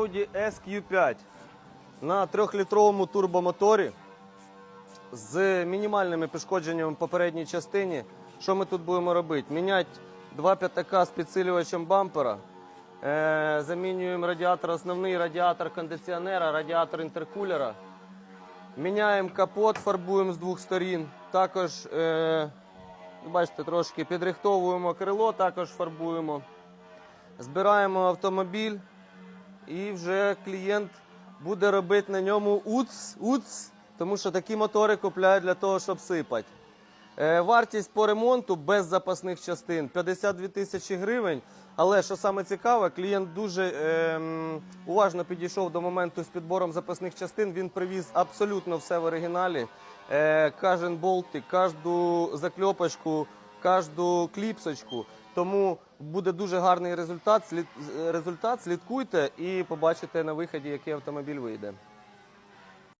Audi SQ5 на 3-літровому турбомоторі з мінімальними пошкодженнями в попередній частині. Що ми тут будемо робити? Міняти два п'ятака з підсилювачем бампера. Е, замінюємо радіатор, основний радіатор кондиціонера, радіатор інтеркулера. Міняємо капот, фарбуємо з двох сторін. Також, е, бачите, трошки підрихтовуємо крило, також фарбуємо. Збираємо автомобіль і вже клієнт буде робити на ньому уц, уц, тому що такі мотори купляють для того, щоб сипати. Е, вартість по ремонту без запасних частин 52 тисячі гривень. Але що саме цікаве, клієнт дуже ем, уважно підійшов до моменту з підбором запасних частин. Він привіз абсолютно все в оригіналі. Е, кожен болтик, кожну закльопочку, кожну кліпсочку. Тому буде дуже гарний результат. Результат слідкуйте і побачите на виході, який автомобіль вийде.